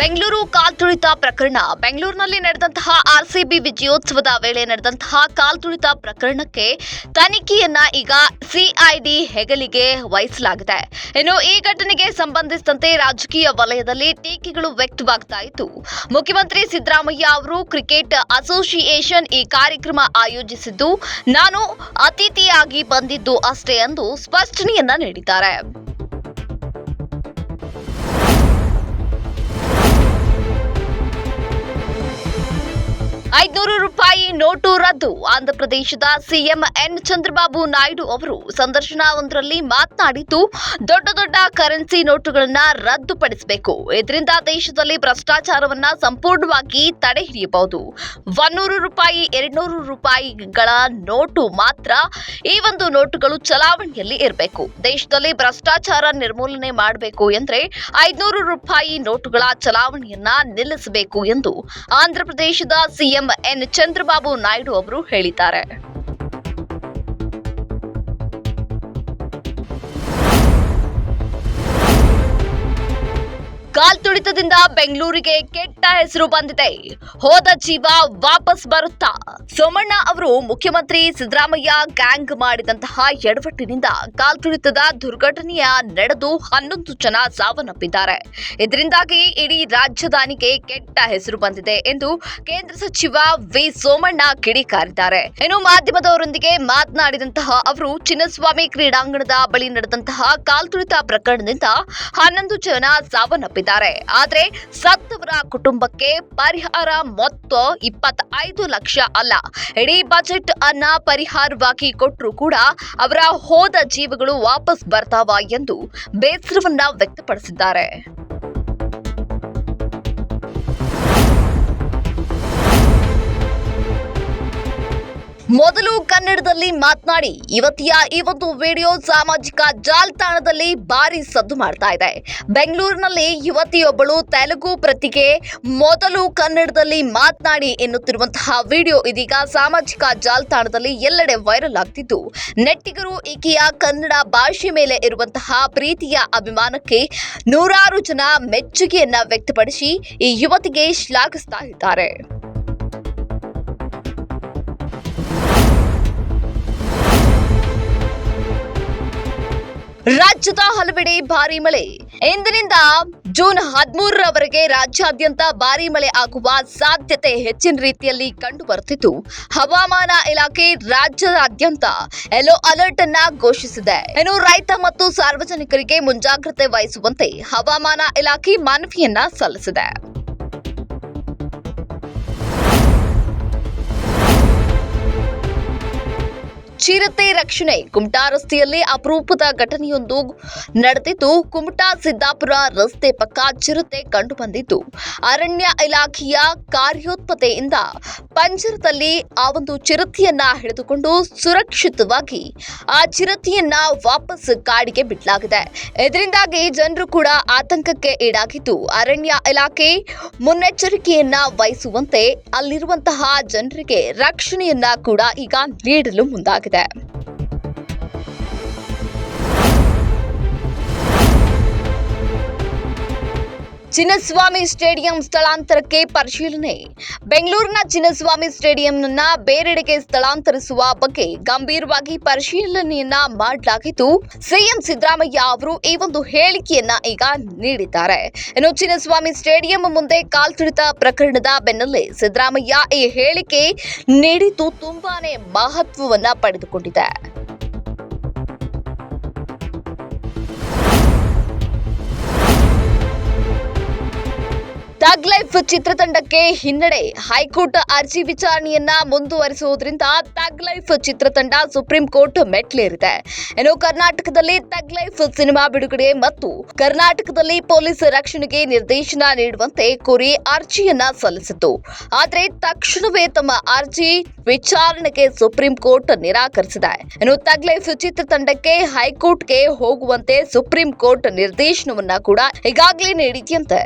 ಬೆಂಗಳೂರು ಕಾಲ್ತುಳಿತ ಪ್ರಕರಣ. ಬೆಂಗಳೂರಿನಲ್ಲಿ ನಡೆದಂತಹ ಆರ್ಸಿಬಿ ವಿಜಯೋತ್ಸವದ ವೇಳೆ ನಡೆದಂತಹ ಕಾಲ್ತುಳಿತ ಪ್ರಕರಣಕ್ಕೆ ತನಿಖೆಯನ್ನ ಈಗ ಸಿಐಡಿ ಹೆಗಲಿಗೆ ವಹಿಸಲಾಗಿದೆ. ಇನ್ನು ಈ ಘಟನೆಗೆ ಸಂಬಂಧಿಸಿದಂತೆ ರಾಜಕೀಯ ವಲಯದಲ್ಲಿ ಟೀಕೆಗಳು ವ್ಯಕ್ತವಾಗ್ತಾ ಇತ್ತು. ಮುಖ್ಯಮಂತ್ರಿ ಸಿದ್ದರಾಮಯ್ಯ ಅವರು ಕ್ರಿಕೆಟ್ ಅಸೋಸಿಯೇಷನ್ ಈ ಕಾರ್ಯಕ್ರಮ ಆಯೋಜಿಸಿದ್ದು, ನಾನು ಅತಿಥಿಯಾಗಿ ಬಂದಿದ್ದು ಅಷ್ಟೇ ಎಂದು ಸ್ಪಷ್ಟನೆಯನ್ನ ನೀಡಿದ್ದಾರೆ. ಐದ್ನೂರು ರೂಪಾಯಿ ನೋಟು ರದ್ದು. ಆಂಧ್ರಪ್ರದೇಶದ ಸಿಎಂ ಎನ್ ಚಂದ್ರಬಾಬು ನಾಯ್ಡು ಅವರು ಸಂದರ್ಶನವೊಂದರಲ್ಲಿ ಮಾತನಾಡಿದ್ದು, ದೊಡ್ಡ ದೊಡ್ಡ ಕರೆನ್ಸಿ ನೋಟುಗಳನ್ನ ರದ್ದುಪಡಿಸಬೇಕು. ಇದರಿಂದ ದೇಶದಲ್ಲಿ ಭ್ರಷ್ಟಾಚಾರವನ್ನ ಸಂಪೂರ್ಣವಾಗಿ ತಡೆ ಹಿಡಿಯಬಹುದು. ಒನ್ನೂರು ರೂಪಾಯಿ, ಎರಡ್ನೂರು ರೂಪಾಯಿಗಳ ನೋಟು ಮಾತ್ರ ಈ ಒಂದು ನೋಟುಗಳು ಚಲಾವಣೆಯಲ್ಲಿ ಇರಬೇಕು. ದೇಶದಲ್ಲಿ ಭ್ರಷ್ಟಾಚಾರ ನಿರ್ಮೂಲನೆ ಮಾಡಬೇಕು ಎಂದ್ರೆ ಐದ್ನೂರು ರೂಪಾಯಿ ನೋಟುಗಳ ಚಲಾವಣೆಯನ್ನ ನಿಲ್ಲಿಸಬೇಕು ಎಂದು ಆಂಧ್ರಪ್ರದೇಶದ ಸಿಎಂ ಎನ್ ಚಂದ್ರಬಾಬು ನಾಯ್ಡು ಅವರು ಹೇಳಿದ್ದಾರೆ. ಕಾಲ್ತುಳಿತದಿಂದ ಬೆಂಗಳೂರಿಗೆ ಕೆಟ್ಟ ಹೆಸರು ಬಂದಿದೆ. ಹೋದ ಜೀವ ವಾಪಸ್ ಬರುತ್ತಾ? ಸೋಮಣ್ಣ ಅವರು ಮುಖ್ಯಮಂತ್ರಿ ಸಿದ್ದರಾಮಯ್ಯ ಗ್ಯಾಂಗ್ ಮಾಡಿದಂತಹ ಎಡವಟ್ಟಿನಿಂದ ಕಾಲ್ತುಳಿತದ ದುರ್ಘಟನೆಯ ನಡೆದು ಹನ್ನೊಂದು ಜನ ಸಾವನ್ನಪ್ಪಿದ್ದಾರೆ. ಇದರಿಂದಾಗಿ ಇಡೀ ರಾಜಧಾನಿಗೆ ಕೆಟ್ಟ ಹೆಸರು ಬಂದಿದೆ ಎಂದು ಕೇಂದ್ರ ಸಚಿವ ವಿ ಸೋಮಣ್ಣ ಕಿಡಿಕಾರಿದ್ದಾರೆ. ಇನ್ನು ಮಾಧ್ಯಮದವರೊಂದಿಗೆ ಮಾತನಾಡಿದಂತಹ ಅವರು, ಚಿನ್ನಸ್ವಾಮಿ ಕ್ರೀಡಾಂಗಣದ ಬಳಿ ನಡೆದಂತಹ ಕಾಲ್ತುಳಿತ ಪ್ರಕರಣದಿಂದ ಹನ್ನೊಂದು ಜನ ಸಾವನ್ನಪ್ಪಿದ್ದಾರೆ. ಆದರೆ ಸತ್ತವರ ಕುಟುಂಬಕ್ಕೆ ಪರಿಹಾರ ಮೊತ್ತ ಇಪ್ಪತ್ತೈದು ಲಕ್ಷ ಅಲ್ಲ. ಇಡೀ ಬಜೆಟ್ ಅನ್ನ ಪರಿಹಾರವಾಗಿ ಕೊಟ್ಟರು ಕೂಡ ಅವರ ಹೋದ ಜೀವಗಳು ವಾಪಸ್ ಬರ್ತಾವ ಎಂದು ಬೇಸರವನ್ನ ವ್ಯಕ್ತಪಡಿಸಿದ್ದಾರೆ. ಮೊದಲು ಕನ್ನಡದಲ್ಲಿ ಮಾತನಾಡಿ ಇವತ್ತಿಯ ಈ ಒಂದು ವಿಡಿಯೋ ಸಾಮಾಜಿಕ ಜಾಲತಾಣದಲ್ಲಿ ಭಾರಿ ಸದ್ದು ಮಾಡ್ತಾ ಇದೆ. ಬೆಂಗಳೂರಿನಲ್ಲಿ ಯುವತಿಯೊಬ್ಬಳು ತೆಲುಗು ಪ್ರತಿಗೆ ಮೊದಲು ಕನ್ನಡದಲ್ಲಿ ಮಾತನಾಡಿ ಎನ್ನುತ್ತಿರುವಂತಹ ವಿಡಿಯೋ ಇದೀಗ ಸಾಮಾಜಿಕ ಜಾಲತಾಣದಲ್ಲಿ ಎಲ್ಲೆಡೆ ವೈರಲ್ ಆಗ್ತಿದ್ದು, ನೆಟ್ಟಿಗರು ಈಕೆಯ ಕನ್ನಡ ಭಾಷೆ ಮೇಲೆ ಇರುವಂತಹ ಪ್ರೀತಿಯ ಅಭಿಮಾನಕ್ಕೆ ನೂರಾರು ಜನ ಮೆಚ್ಚುಗೆಯನ್ನ ವ್ಯಕ್ತಪಡಿಸಿ ಈ ಯುವತಿಗೆ ಶ್ಲಾಘಿಸ್ತಾ ಇದ್ದಾರೆ. ರಾಜ್ಯದ ಹಲವೆಡೆ ಭಾರಿ ಮಳೆ. ಇಂದಿನಿಂದ ಜೂನ್ ಹದಿಮೂರರವರೆಗೆ ರಾಜ್ಯಾದ್ಯಂತ ಭಾರಿ ಮಳೆ ಆಗುವ ಸಾಧ್ಯತೆ ಹೆಚ್ಚಿನ ರೀತಿಯಲ್ಲಿ ಕಂಡು ಬರುತ್ತಿದ್ದು ಹವಾಮಾನ ಇಲಾಖೆ ರಾಜ್ಯದಾದ್ಯಂತ ಯೆಲ್ಲೋ ಅಲರ್ಟ್ ಅನ್ನ ಘೋಷಿಸಿದೆ. ಇನ್ನು ರೈತ ಮತ್ತು ಸಾರ್ವಜನಿಕರಿಗೆ ಮುಂಜಾಗ್ರತೆ ವಹಿಸುವಂತೆ ಹವಾಮಾನ ಇಲಾಖೆ ಮನವಿಯನ್ನ ಸಲ್ಲಿಸಿದೆ. ಚಿರತೆ ರಕ್ಷಣೆ ಕುಮಟಾ ರಸ್ತೆಯಲ್ಲಿ ಅಪರೂಪದ ಘಟನೆಯೊಂದು ನಡೆದಿದ್ದು, ಕುಮಟಾ ಸಿದ್ದಾಪುರ ರಸ್ತೆ ಪಕ್ಕ ಚಿರತೆ ಕಂಡುಬಂದಿದ್ದು. ಅರಣ್ಯ ಇಲಾಖೆಯ ಕಾರ್ಯೋತ್ಪತೆಯಿಂದ ಪಂಜರದಲ್ಲಿ ಆ ಒಂದು ಚಿರತೆಯನ್ನ ಹಿಡಿದುಕೊಂಡು ಸುರಕ್ಷಿತವಾಗಿ ಆ ಚಿರತೆಯನ್ನ ವಾಪಸ್ ಕಾಡಿಗೆ ಬಿಡಲಾಗಿದೆ. ಇದರಿಂದಾಗಿ ಜನರು ಕೂಡ ಆತಂಕಕ್ಕೆ ಈಡಾಗಿದ್ದು, ಅರಣ್ಯ ಇಲಾಖೆ ಮುನ್ನೆಚ್ಚರಿಕೆಯನ್ನ ವಹಿಸುವಂತೆ ಅಲ್ಲಿರುವಂತಹ ಜನರಿಗೆ ರಕ್ಷಣೆಯನ್ನ ಕೂಡ ಈಗ ನೀಡಲು ಮುಂದಾಗಿದೆ. that. ಚಿನ್ನಸ್ವಾಮಿ ಸ್ಟೇಡಿಯಂ ಸ್ಥಳಾಂತರಕ್ಕೆ ಪರಿಶೀಲನೆ. ಬೆಂಗಳೂರಿನ ಚಿನ್ನಸ್ವಾಮಿ ಸ್ಟೇಡಿಯಂನ ಬೇರೆಡೆಗೆ ಸ್ಥಳಾಂತರಿಸುವ ಬಗ್ಗೆ ಗಂಭೀರವಾಗಿ ಪರಿಶೀಲನೆಯನ್ನ ಮಾಡಲಾಗಿದ್ದು, ಸಿಎಂ ಸಿದ್ದರಾಮಯ್ಯ ಅವರು ಈ ಒಂದು ಹೇಳಿಕೆಯನ್ನ ಈಗ ನೀಡಿದ್ದಾರೆ. ಇನ್ನು ಚಿನ್ನಸ್ವಾಮಿ ಸ್ಟೇಡಿಯಂ ಮುಂದೆ ಕಾಲ್ತುಳಿತ ಪ್ರಕರಣದ ಬೆನ್ನಲ್ಲೇ ಸಿದ್ದರಾಮಯ್ಯ ಈ ಹೇಳಿಕೆ ನೀಡಿದ್ದು ತುಂಬಾನೇ ಮಹತ್ವವನ್ನ ಪಡೆದುಕೊಂಡಿದೆ. ಲೈಫ್ ಚಿತ್ರತಂಡಕ್ಕೆ ಹಿನ್ನಡೆ. ಹೈಕೋರ್ಟ್ ಅರ್ಜಿ ವಿಚಾರಣೆಯನ್ನ ಮುಂದುವರಿಸುವುದರಿಂದ ತಗ್ ಲೈಫ್ ಚಿತ್ರತಂಡ ಸುಪ್ರೀಂ ಕೋರ್ಟ್ ಮೆಟ್ಲೇರಿದೆ ಇನ್ನು ಕರ್ನಾಟಕದಲ್ಲಿ ತಗ್ ಲೈಫ್ ಸಿನಿಮಾ ಬಿಡುಗಡೆ ಮತ್ತು ಕರ್ನಾಟಕದಲ್ಲಿ ಪೊಲೀಸ್ ರಕ್ಷಣೆಗೆ ನಿರ್ದೇಶನ ನೀಡುವಂತೆ ಕೋರಿ ಅರ್ಜಿಯನ್ನ ಸಲ್ಲಿಸಿತು ಆದರೆ ತಕ್ಷಣವೇ ತಮ್ಮ ಅರ್ಜಿ ವಿಚಾರಣೆಗೆ ಸುಪ್ರೀಂ ಕೋರ್ಟ್ ನಿರಾಕರಿಸಿದೆ. ಇನ್ನು ತಗ್ ಲೈಫ್ ಚಿತ್ರತಂಡಕ್ಕೆ ಹೈಕೋರ್ಟ್ಗೆ ಹೋಗುವಂತೆ ಸುಪ್ರೀಂ ಕೋರ್ಟ್ ನಿರ್ದೇಶನವನ್ನ ಕೂಡ ಈಗಾಗಲೇ ನೀಡಿದೆಯಂತೆ.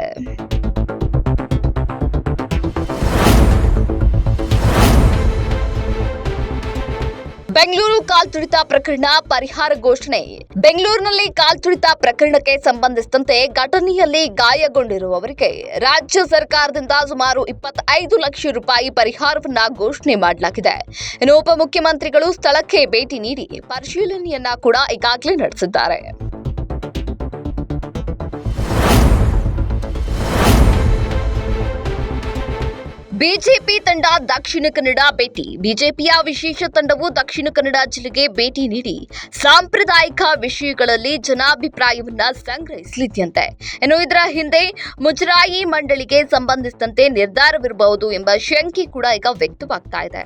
ಬೆಂಗಳೂರು ಕಾಲ್ತುಳಿತ ಪ್ರಕರಣ ಪರಿಹಾರ ಘೋಷಣೆ. ಬೆಂಗಳೂರಿನಲ್ಲಿ ಕಾಲ್ತುಳಿತ ಪ್ರಕರಣಕ್ಕೆ ಸಂಬಂಧಿಸಿದಂತೆ ಘಟನೆಯಲ್ಲಿ ಗಾಯಗೊಂಡಿರುವವರಿಗೆ ರಾಜ್ಯ ಸರ್ಕಾರದಿಂದ ಸುಮಾರು ಇಪ್ಪತ್ತೈದು ಲಕ್ಷ ರೂಪಾಯಿ ಪರಿಹಾರವನ್ನ ಘೋಷಣೆ ಮಾಡಲಾಗಿದೆ. ಇನ್ನು ಉಪಮುಖ್ಯಮಂತ್ರಿಗಳು ಸ್ಥಳಕ್ಕೆ ಭೇಟಿ ನೀಡಿ ಪರಿಶೀಲನೆಯನ್ನ ಕೂಡ ಈಗಾಗಲೇ ನಡೆಸಿದ್ದಾರೆ. ಬಿಜೆಪಿ ತಂಡ ದಕ್ಷಿಣ ಕನ್ನಡ ಭೇಟಿ. ಬಿಜೆಪಿಯ ವಿಶೇಷ ತಂಡವು ದಕ್ಷಿಣ ಕನ್ನಡ ಜಿಲ್ಲೆಗೆ ಭೇಟಿ ನೀಡಿ ಸಾಂಪ್ರದಾಯಿಕ ವಿಷಯಗಳಲ್ಲಿ ಜನಾಭಿಪ್ರಾಯವನ್ನ ಸಂಗ್ರಹಿಸಲಿದೆಯಂತೆ. ಇನ್ನು ಇದರ ಹಿಂದೆ ಮುಜರಾಯಿ ಮಂಡಳಿಗೆ ಸಂಬಂಧಿಸಿದಂತೆ ನಿರ್ಧಾರವಿರಬಹುದು ಎಂಬ ಶಂಕೆ ಕೂಡ ಈಗ ವ್ಯಕ್ತವಾಗ್ತಾ ಇದೆ.